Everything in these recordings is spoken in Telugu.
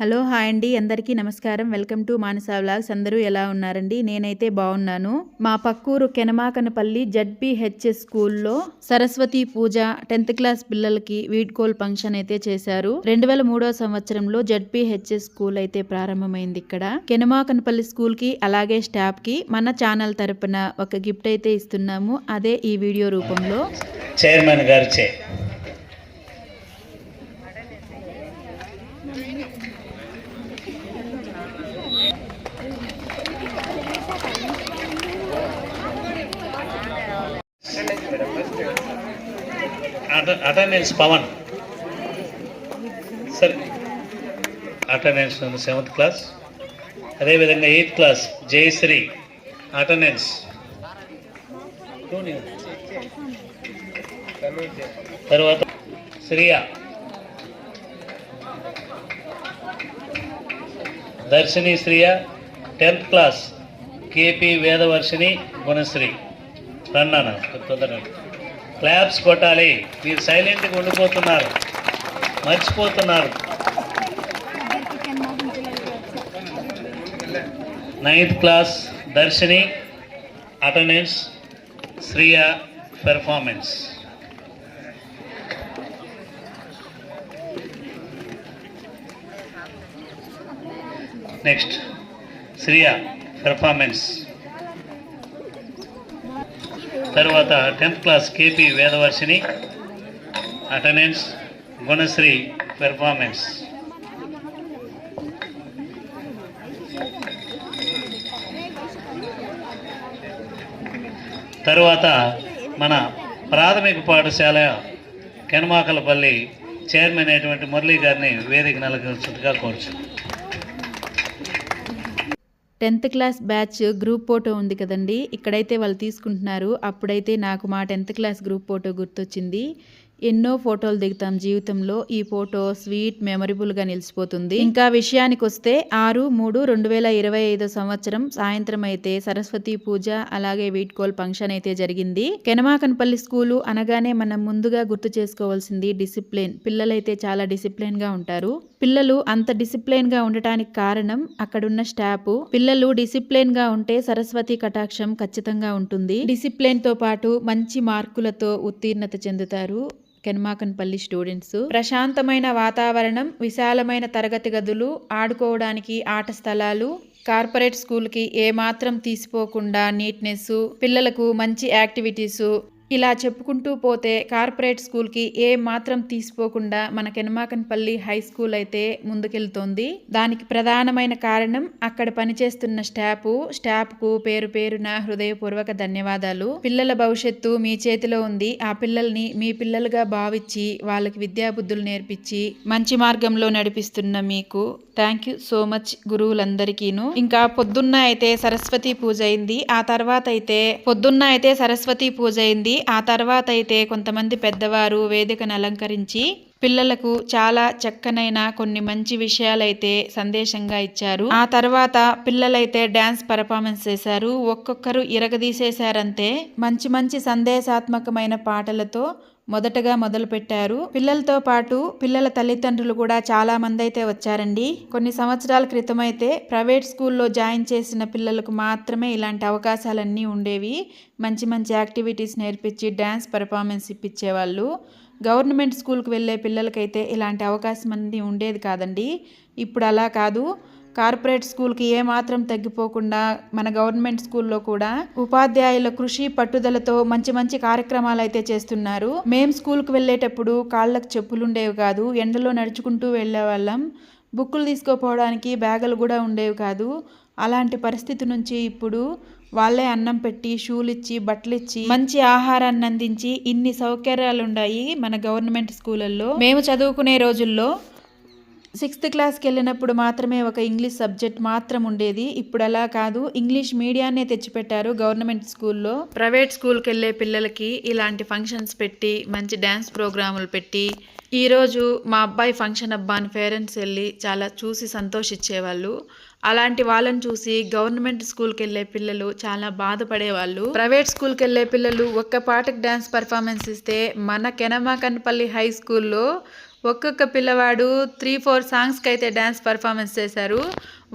హలో హాయ్ అండి. అందరికీ నమస్కారం. Welcome to Manasa vlogs. అందరూ ఎలా ఉన్నారండి? నేనైతే బాగున్నాను. మా పక్కూరు కెనమాకనపల్లి జడ్పిహెచ్ఎస్ స్కూల్లో సరస్వతి పూజ టెన్త్ క్లాస్ పిల్లలకి వీడ్కోల్ ఫంక్షన్ అయితే చేశారు. రెండు వేల మూడో సంవత్సరంలో జడ్పిహెచ్ఎస్ స్కూల్ అయితే ప్రారంభమైంది ఇక్కడ. కెనమాకనపల్లి స్కూల్కి అలాగే స్టాఫ్కి మన ఛానల్ తరపున ఒక గిఫ్ట్ అయితే ఇస్తున్నాము. అదే ఈ వీడియో రూపంలో. చైర్మన్ గారిచే attendance Pavan. Sir. Attendance seventh class. అదేవిధంగా ఎయిత్ క్లాస్ జయశ్రీ. అటెండెన్స్. తర్వాత Shriya. Darshini Shriya tenth class KP Vedavarshini Gunashree. రన్నాన తొందరగా. క్లాప్స్ కొట్టాలి. మీరు సైలెంట్గా ఉండిపోతున్నారు. మర్చిపోతున్నారు. Ninth class Darshini attendance Shriya performance. Next Shriya performance. తర్వాత tenth class KP Vedavarshini attendance Gunashree performance. తరువాత మన ప్రాథమిక పాఠశాల కెనమాకలపల్లి చైర్మన్ అయినటువంటి మురళీ గారిని వేదిక నెలకొల్చుగా కోరుచు tenth class batch group photo ఉంది కదండి. ఇక్కడైతే వాళ్ళు తీసుకుంటున్నారు. అప్పుడైతే నాకు మా టెన్త్ క్లాస్ గ్రూప్ ఫోటో గుర్తొచ్చింది. ఎన్నో ఫోటోలు దిగుతాం. జీవితంలో ఈ ఫోటో స్వీట్ మెమరబుల్గా నిలిచిపోతుంది. ఇంకా విషయానికి వస్తే ఆరు మూడు రెండు వేల ఇరవై ఐదో సంవత్సరం సాయంత్రం అయితే సరస్వతి పూజ అలాగే వీట్కోల్ ఫంక్షన్ అయితే జరిగింది. కెనమాకన్పల్లి స్కూలు అనగానే మనం ముందుగా గుర్తు చేసుకోవాల్సింది డిసిప్లిన్. పిల్లలైతే చాలా డిసిప్లిన్గా ఉంటారు. పిల్లలు అంత డిసిప్లిన్గా ఉండటానికి కారణం అక్కడున్న స్టాఫ్. పిల్లలు డిసిప్లిన్గా ఉంటే సరస్వతి కటాక్షం ఖచ్చితంగా ఉంటుంది. డిసిప్లిన్తో పాటు మంచి మార్కులతో ఉత్తీర్ణత చెందుతారు. కెన్మాకన్పల్లి స్టూడెంట్స్ ప్రశాంతమైన వాతావరణం విశాలమైన తరగతి గదులు ఆడుకోవడానికి ఆట స్థలాలు కార్పొరేట్ స్కూల్కి ఏమాత్రం తీసిపోకుండా నీట్నెస్ పిల్లలకు మంచి యాక్టివిటీస్ ఇలా చెప్పుకుంటూ పోతే కార్పొరేట్ స్కూల్కి ఏ మాత్రం తీసిపోకుండా మన కెనమాకన్పల్లి హై స్కూల్ అయితే ముందుకెళ్తోంది. దానికి ప్రధానమైన కారణం అక్కడ పనిచేస్తున్న స్టాఫ్. స్టాఫ్కు పేరు పేరున హృదయపూర్వక ధన్యవాదాలు. పిల్లల భవిష్యత్తు మీ చేతిలో ఉంది. ఆ పిల్లల్ని మీ పిల్లలుగా భావించి వాళ్ళకి విద్యాబుద్ధులు నేర్పించి మంచి మార్గంలో నడిపిస్తున్న మీకు థ్యాంక్ యూ సో మచ్ గురువులందరికీను. ఇంకా పొద్దున్న అయితే సరస్వతి పూజ అయింది. ఆ తర్వాత అయితే పొద్దున్న అయితే సరస్వతి పూజ అయింది. ఆ తర్వాత అయితే కొంతమంది పెద్దవారు వేదికను అలంకరించి పిల్లలకు చాలా చక్కనైన కొన్ని మంచి విషయాలైతే సందేశంగా ఇచ్చారు. ఆ తర్వాత పిల్లలైతే డాన్స్ పర్ఫార్మెన్స్ చేశారు. ఒక్కొక్కరు ఇరగదీసేశారంతే. మంచి మంచి సందేశాత్మకమైన పాటలతో మొదటగా మొదలుపెట్టారు. పిల్లలతో పాటు పిల్లల తల్లిదండ్రులు కూడా చాలా మంది అయితే వచ్చారండి. కొన్ని సంవత్సరాల క్రితం అయితే ప్రైవేట్ స్కూల్లో జాయిన్ చేసిన పిల్లలకు మాత్రమే ఇలాంటి అవకాశాలన్నీ ఉండేవి. మంచి మంచి యాక్టివిటీస్ నేర్పించి డ్యాన్స్ పెర్ఫార్మెన్స్ ఇప్పించేవాళ్ళు. గవర్నమెంట్ స్కూల్కి వెళ్ళే పిల్లలకైతే ఇలాంటి అవకాశం అన్నీ ఉండేది కాదండి. ఇప్పుడు అలా కాదు. కార్పొరేట్ స్కూల్కి ఏమాత్రం తగ్గిపోకుండా మన గవర్నమెంట్ స్కూల్లో కూడా ఉపాధ్యాయుల కృషి పట్టుదలతో మంచి మంచి కార్యక్రమాలు అయితే చేస్తున్నారు. మేం స్కూల్కి వెళ్ళేటప్పుడు కాళ్ళకు చెప్పులు ఉండేవి కాదు ఎండలో నడుచుకుంటూ వెళ్ళే వాళ్ళం బుక్కులు తీసుకోపోవడానికి బ్యాగులు కూడా ఉండేవి కాదు. అలాంటి పరిస్థితి నుంచి ఇప్పుడు వాళ్ళే అన్నం పెట్టి షూలు ఇచ్చి బట్టలు ఇచ్చి మంచి ఆహారాన్ని అందించి ఇన్ని సౌకర్యాలు ఉన్నాయి మన గవర్నమెంట్ స్కూళ్ళల్లో మేము చదువుకునే రోజుల్లో సిక్స్త్ క్లాస్కి వెళ్ళినప్పుడు మాత్రమే ఒక ఇంగ్లీష్ సబ్జెక్ట్ మాత్రం ఉండేది. ఇప్పుడు అలా కాదు. ఇంగ్లీష్ మీడియానే తెచ్చిపెట్టారు గవర్నమెంట్ స్కూల్లో. ప్రైవేట్ స్కూల్కి వెళ్ళే పిల్లలకి ఇలాంటి ఫంక్షన్స్ పెట్టి మంచి డ్యాన్స్ ప్రోగ్రాములు పెట్టి ఈరోజు మా అబ్బాయి ఫంక్షన్ అబ్బా అని పేరెంట్స్ వెళ్ళి చాలా చూసి సంతోషించేవాళ్ళు అలాంటి వాళ్ళని చూసి గవర్నమెంట్ స్కూల్కి వెళ్ళే పిల్లలు చాలా బాధపడేవాళ్ళు. ప్రైవేట్ స్కూల్కి వెళ్ళే పిల్లలు ఒక్క పాటకు డ్యాన్స్ పర్ఫార్మెన్స్ ఇస్తే మన కెనమాకన్పల్లి హై స్కూల్లో ఒక్కొక్క పిల్లవాడు త్రీ ఫోర్ సాంగ్స్కి అయితే డ్యాన్స్ పర్ఫార్మెన్స్ చేశారు.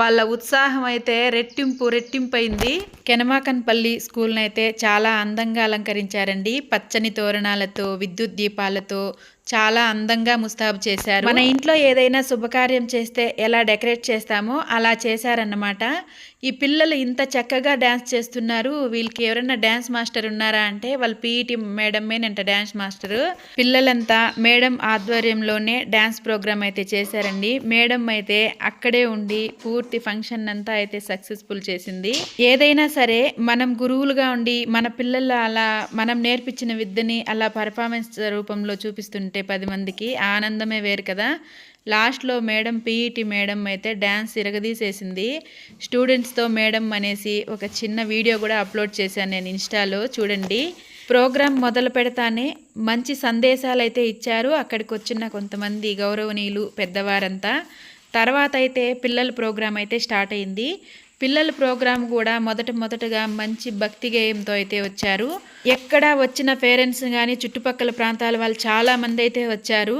వాళ్ళ ఉత్సాహం అయితే రెట్టింపు రెట్టింపు అయింది కెనమాకన్పల్లి స్కూల్ని అయితే చాలా అందంగా అలంకరించారండి. పచ్చని తోరణాలతో విద్యుత్ దీపాలతో చాలా అందంగా ముస్తాబు చేశారు. మన ఇంట్లో ఏదైనా శుభకార్యం చేస్తే ఎలా డెకరేట్ చేస్తామో అలా చేశారన్నమాట. ఈ పిల్లలు ఇంత చక్కగా డ్యాన్స్ చేస్తున్నారు. వీళ్ళకి ఎవరైనా డ్యాన్స్ మాస్టర్ ఉన్నారా అంటే వాళ్ళ పీఈటీ మేడమేనంట డ్యాన్స్ మాస్టర్. పిల్లలంతా మేడం ఆధ్వర్యంలోనే డ్యాన్స్ ప్రోగ్రామ్ అయితే చేశారండి. మేడం అయితే అక్కడే ఉండి పూర్తి ఫంక్షన్ అంతా అయితే సక్సెస్ఫుల్ చేసింది. ఏదైనా సరే మనం గురువులుగా ఉండి మన పిల్లలు అలా మనం నేర్పించిన విద్యని అలా పర్ఫార్మెన్స్ రూపంలో చూపిస్తుంటే పది మందికి. ఆనందమే వేరు కదా. లాస్ట్లో మేడం పీఈటీ మేడం అయితే డ్యాన్స్ ఇరగదీసేసింది. స్టూడెంట్స్తో మేడం అనేసి ఒక చిన్న వీడియో కూడా అప్లోడ్ చేశాను నేను ఇన్స్టాలో. చూడండి. ప్రోగ్రాం మొదలు పెడతానే మంచి సందేశాలు అయితే ఇచ్చారు. అక్కడికి వచ్చిన కొంతమంది గౌరవనీయులు పెద్దవారంతా. తర్వాత అయితే పిల్లల ప్రోగ్రాం అయితే స్టార్ట్ అయింది. పిల్లల ప్రోగ్రాం కూడా మొదట మొదటగా మంచి భక్తి గేయంతో అయితే వచ్చారు. ఎక్కడ వచ్చిన పేరెంట్స్ కానీ చుట్టుపక్కల ప్రాంతాల వాళ్ళు చాలా మంది అయితే వచ్చారు.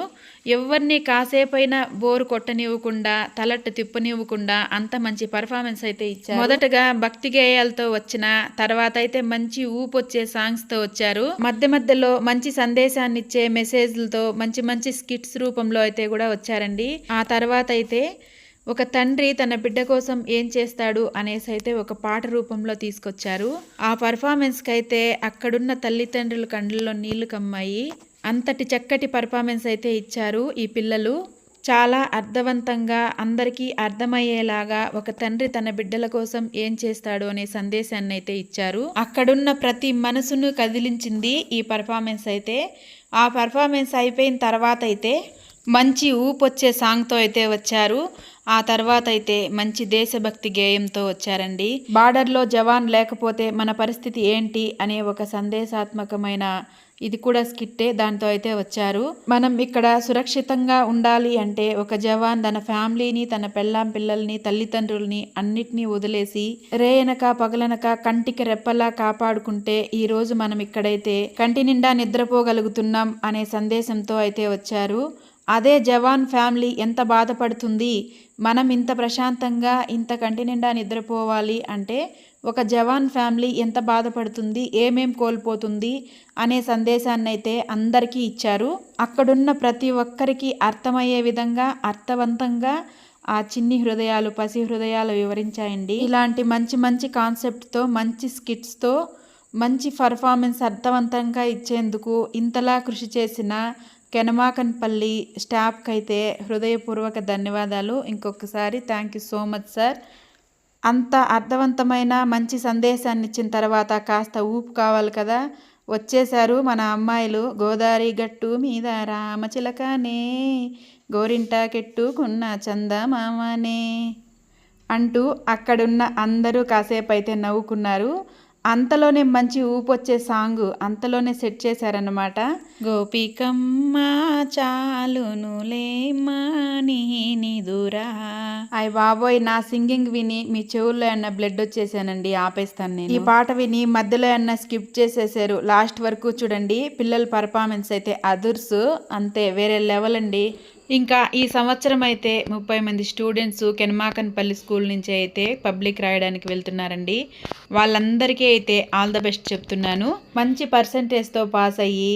ఎవరిని కాసేపైనా బోరు కొట్టనివ్వకుండా తలట్టు తిప్పనివ్వకుండా అంత మంచి పర్ఫార్మెన్స్ అయితే ఇచ్చారు. మొదటగా భక్తి గేయాలతో వచ్చిన తర్వాత అయితే మంచి ఊపు వచ్చే సాంగ్స్తో వచ్చారు. మధ్య మధ్యలో మంచి సందేశాన్ని ఇచ్చే మెసేజ్లతో మంచి మంచి స్కిట్స్ రూపంలో అయితే కూడా వచ్చారండి. ఆ తర్వాత అయితే ఒక తండ్రి తన బిడ్డ కోసం ఏం చేస్తాడు అనేసి అయితే ఒక పాట రూపంలో తీసుకొచ్చారు. ఆ పర్ఫార్మెన్స్కి అయితే అక్కడున్న తల్లిదండ్రుల కండ్లలో నీళ్ళు కమ్మాయి అంతటి చక్కటి పర్ఫార్మెన్స్ అయితే ఇచ్చారు ఈ పిల్లలు. చాలా అర్థవంతంగా అందరికీ అర్థమయ్యేలాగా ఒక తండ్రి తన బిడ్డల కోసం ఏం చేస్తాడు అనే సందేశాన్ని అయితే ఇచ్చారు. అక్కడున్న ప్రతి మనసును కదిలించింది ఈ పర్ఫార్మెన్స్ అయితే. ఆ పర్ఫార్మెన్స్ అయిపోయిన తర్వాత అయితే మంచి ఊపొచ్చే సాంగ్తో అయితే వచ్చారు. ఆ తర్వాత అయితే మంచి దేశభక్తి గేయంతో వచ్చారండి. బార్డర్లో జవాన్ లేకపోతే మన పరిస్థితి ఏంటి అనే ఒక సందేశాత్మకమైన ఇది కూడా స్కిట్టే దాంతో అయితే వచ్చారు. మనం ఇక్కడ సురక్షితంగా ఉండాలి అంటే ఒక జవాన్ తన ఫ్యామిలీని తన పెళ్ళాం పిల్లల్ని తల్లిదండ్రుల్ని అన్నిటినీ వదిలేసి రేయనక పగలనక కంటికి రెప్పలా కాపాడుకుంటే ఈ రోజు మనం ఇక్కడైతే కంటి నిండా నిద్రపోగలుగుతున్నాం అనే సందేశంతో అయితే వచ్చారు. అదే జవాన్ ఫ్యామిలీ ఎంత బాధపడుతుంది? మనం ఇంత ప్రశాంతంగా ఇంత కంటి నిండా నిద్రపోవాలి అంటే ఒక జవాన్ ఫ్యామిలీ ఎంత బాధపడుతుంది? ఏమేం కోల్పోతుంది? అనే సందేశాన్ని అయితే అందరికీ ఇచ్చారు. అక్కడున్న ప్రతి ఒక్కరికి అర్థమయ్యే విధంగా అర్థవంతంగా ఆ చిన్ని హృదయాలు పసి హృదయాలు వివరించాయండి. ఇలాంటి మంచి మంచి కాన్సెప్ట్తో మంచి స్కిట్స్తో మంచి పర్ఫార్మెన్స్ అర్థవంతంగా ఇచ్చేందుకు ఇంతలా కృషి చేసిన కెనమాకన్పల్లి స్టాఫ్కి అయితే హృదయపూర్వక ధన్యవాదాలు. ఇంకొకసారి thank you so much sir. అంత అర్థవంతమైన మంచి సందేశాన్ని ఇచ్చిన తర్వాత కాస్త ఊపు కావాలి కదా. వచ్చేశారు మన అమ్మాయిలు గోదావరి గట్టు మీద రామచిలకనే గోరింట కెట్టుకున్న చందమామనే అంటూ అక్కడున్న అందరూ కాసేపు అయితే నవ్వుకున్నారు. అంతలోనే మంచి ఊపొచ్చే సాంగ్ అంతలోనే సెట్ చేశారనమాట గోపికమ్మ చాలునులే మాని నిదురా అయ్య బాబోయ్ నా సింగింగ్ విని మీ చెవుల్లో అన్న బ్లడ్ వచ్చేసానండి ఆపేస్తాను నేను. ఈ పాట విని మధ్యలో అన్న స్కిప్ చేసేసారు లాస్ట్ వరకు చూడండి. పిల్లల పర్ఫార్మెన్స్ అయితే అదుర్స్ అంతే వేరే లెవెల్ అండి. ఇంకా ఈ సంవత్సరం అయితే ముప్పై మంది స్టూడెంట్స్ కెనమాకన్పల్లి స్కూల్ నుంచి అయితే పబ్లిక్ రాయడానికి వెళ్తున్నారండి. వాళ్ళందరికీ అయితే ఆల్ ద బెస్ట్ చెప్తున్నాను. మంచి పర్సంటేజ్తో పాస్ అయ్యి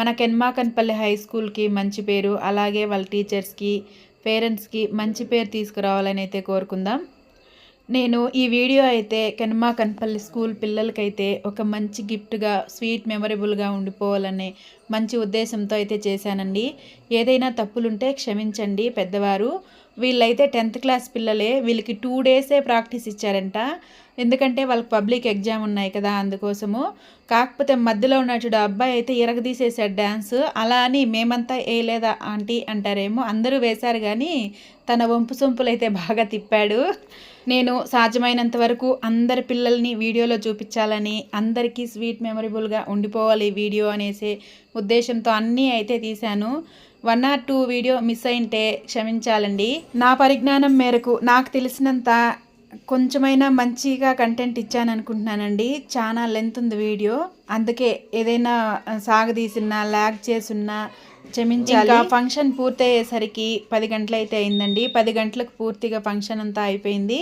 మన కెన్మాకన్పల్లి హై స్కూల్కి మంచి పేరు అలాగే వాళ్ళ టీచర్స్కి పేరెంట్స్కి మంచి పేరు తీసుకురావాలని అయితే కోరుకుందాం. నేను ఈ వీడియో అయితే కెనమా కన్పల్లి స్కూల్ పిల్లలకైతే ఒక మంచి గిఫ్ట్గా స్వీట్ మెమరబుల్గా ఉండిపోవాలనే మంచి ఉద్దేశంతో అయితే చేశానండి. ఏదైనా తప్పులుంటే క్షమించండి పెద్దవారు. వీళ్ళైతే టెన్త్ క్లాస్ పిల్లలే వీళ్ళకి టూ డేసే ప్రాక్టీస్ ఇచ్చారంట. ఎందుకంటే వాళ్ళకి పబ్లిక్ ఎగ్జామ్ ఉన్నాయి కదా అందుకోసము. కాకపోతే మధ్యలో ఉన్నటువంటి అబ్బాయి అయితే ఇరగదీసేసాడు డ్యాన్స్ అలా అని మేమంతా వేయలేదా ఆంటీ అంటారేమో అందరూ వేశారు కానీ తన వంపు సొంపులు అయితే బాగా తిప్పాడు. నేను సాధ్యమైనంత వరకు అందరి పిల్లల్ని వీడియోలో చూపించాలని అందరికీ స్వీట్ మెమరబుల్గా ఉండిపోవాలి వీడియో అనేసి ఉద్దేశంతో అన్నీ అయితే తీశాను. One or two video miss అయింటే క్షమించాలండి. నా పరిజ్ఞానం మేరకు నాకు తెలిసినంత కొంచెమైనా మంచిగా కంటెంట్ ఇచ్చాను అనుకుంటున్నానండి చాలా లెంత్ ఉంది వీడియో. అందుకే ఏదైనా సాగదీసినా ల్యాగ్ చేసున్నా క్షమించాలి ఫంక్షన్ పూర్తయ్యేసరికి పది గంటలైతే అయిందండి. పది గంటలకు పూర్తిగా ఫంక్షన్ అంతా అయిపోయింది.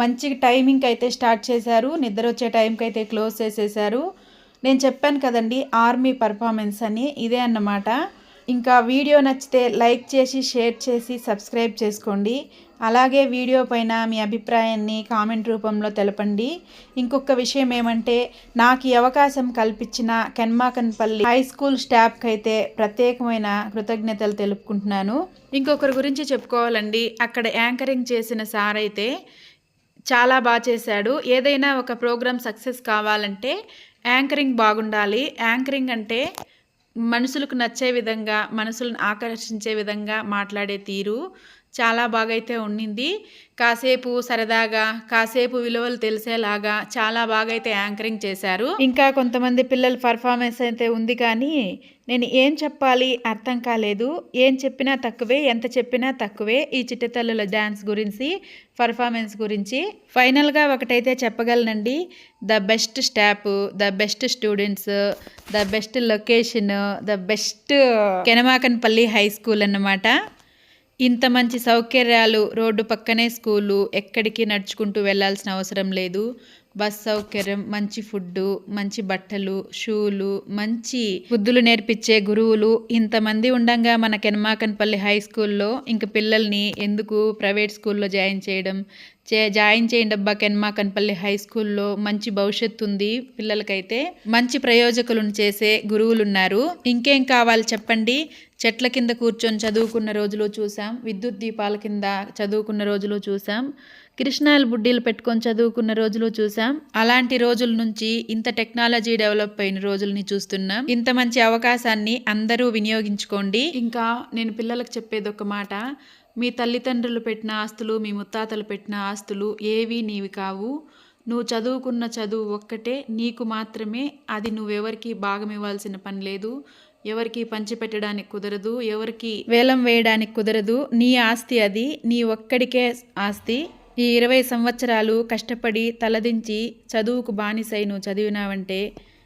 మంచి టైమింగ్ అయితే స్టార్ట్ చేశారు. నిద్ర వచ్చే టైంకి అయితే క్లోజ్ చేసేసారు. నేను చెప్పాను కదండి ఆర్మీ పర్ఫార్మెన్స్ అని. ఇదే అన్నమాట. ఇంకా వీడియో నచ్చితే లైక్ చేసి షేర్ చేసి సబ్స్క్రైబ్ చేసుకోండి. అలాగే వీడియో పైన మీ అభిప్రాయాన్ని కామెంట్ రూపంలో తెలపండి. ఇంకొక విషయం ఏమంటే నాకు ఈ అవకాశం కల్పించిన కెన్మాకన్పల్లి హై స్కూల్ స్టాఫ్కి అయితే ప్రత్యేకమైన కృతజ్ఞతలు తెలుపుకుంటున్నాను. ఇంకొకరి గురించి చెప్పుకోవాలండి. అక్కడ యాంకరింగ్ చేసిన సార్ అయితే చాలా బాగా చేశాడు. ఏదైనా ఒక ప్రోగ్రామ్ సక్సెస్ కావాలంటే యాంకరింగ్ బాగుండాలి. యాంకరింగ్ అంటే మనుషులకు నచ్చే విధంగా మనసులను ఆకర్షించే విధంగా మాట్లాడే తీరు. చాలా బాగా అయితే ఉండింది కాసేపు సరదాగా కాసేపు విలువలు తెలిసేలాగా చాలా బాగా అయితే యాంకరింగ్ చేశారు. ఇంకా కొంతమంది పిల్లల పర్ఫార్మెన్స్ అయితే ఉంది కానీ నేను ఏం చెప్పాలి అర్థం కాలేదు. ఏం చెప్పినా తక్కువే ఎంత చెప్పినా తక్కువే ఈ చిట్టతల్లుల డ్యాన్స్ గురించి పర్ఫార్మెన్స్ గురించి. ఫైనల్గా ఒకటైతే చెప్పగలనండి. The best staff the best students the best location the best Kenamakanpalli high school అన్నమాట. ఇంత మంచి సౌకర్యాలు రోడ్డు పక్కనే స్కూలు ఎక్కడికి నడుచుకుంటూ వెళ్ళాల్సిన అవసరం లేదు. బస్ సౌకర్యం మంచి ఫుడ్ మంచి బట్టలు షూలు మంచి బుద్ధులు నేర్పించే గురువులు ఇంతమంది ఉండంగా మన కెనమాకన్పల్లి హై స్కూల్లో ఇంక పిల్లల్ని ఎందుకు ప్రైవేట్ స్కూల్లో జాయిన్ చేయడం? చే జాయిన్ చేయండి అబ్బా కెన్మాకన్పల్లి హై స్కూల్లో. మంచి భవిష్యత్తు ఉంది పిల్లలకైతే. మంచి ప్రయోజకులను చేసే గురువులు ఉన్నారు ఇంకేం కావాలి చెప్పండి? చెట్ల కింద కూర్చొని చదువుకున్న రోజులు చూసాం విద్యుత్ దీపాల కింద చదువుకున్న రోజులు చూసాం కృష్ణాలు బుడ్డీలు పెట్టుకొని చదువుకున్న రోజులు చూసాం అలాంటి రోజుల నుంచి ఇంత టెక్నాలజీ డెవలప్ అయిన రోజుల్ని చూస్తున్నాం. ఇంత మంచి అవకాశాన్ని అందరూ వినియోగించుకోండి. ఇంకా నేను పిల్లలకు చెప్పేది ఒక మాట. మీ తల్లిదండ్రులు పెట్టిన ఆస్తులు మీ ముత్తాతలు పెట్టిన ఆస్తులు ఏవి నీవి కావు. నువ్వు చదువుకున్న చదువు ఒక్కటే నీకు మాత్రమే. అది నువ్వెవరికి భాగం ఇవ్వాల్సిన పని లేదు. ఎవరికి పంచిపెట్టడానికి కుదరదు. ఎవరికి వేలం వేయడానికి కుదరదు. నీ ఆస్తి అది నీ ఒక్కడికే ఆస్తి. ఈ ఇరవై సంవత్సరాలు కష్టపడి తలదించి చదువుకు బానిసై నువ్వు చదివినావంటే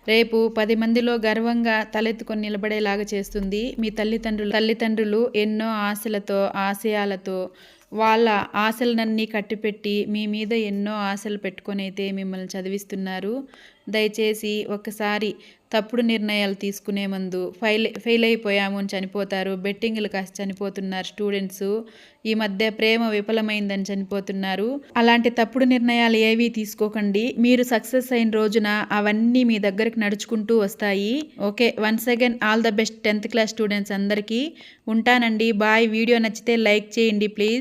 రేపు పది మందిలో గర్వంగా తలెత్తుకొని నిలబడేలాగా చేస్తుంది మీ తల్లిదండ్రులు. తల్లిదండ్రులు ఎన్నో ఆశలతో ఆశయాలతో వాళ్ళ ఆశలనన్నీ కట్టిపెట్టి మీ మీద ఎన్నో ఆశలు పెట్టుకొని అయితే మిమ్మల్ని చదివిస్తున్నారు. దయచేసి ఒకసారి తప్పుడు నిర్ణయాలు తీసుకునే ముందు ఫెయిల్ ఫెయిల్ అయిపోయాము అని చనిపోతారు. బెట్టింగ్లు కాసి చనిపోతున్నారు స్టూడెంట్స్. ఈ మధ్య ప్రేమ విఫలమైందని చనిపోతున్నారు. అలాంటి తప్పుడు నిర్ణయాలు ఏవి తీసుకోకండి. మీరు సక్సెస్ అయిన రోజున అవన్నీ మీ దగ్గరికి నడుచుకుంటూ వస్తాయి. Okay once again all the best tenth class students అందరికీ. ఉంటానండి. బాయ్. వీడియో నచ్చితే లైక్ చేయండి ప్లీజ్.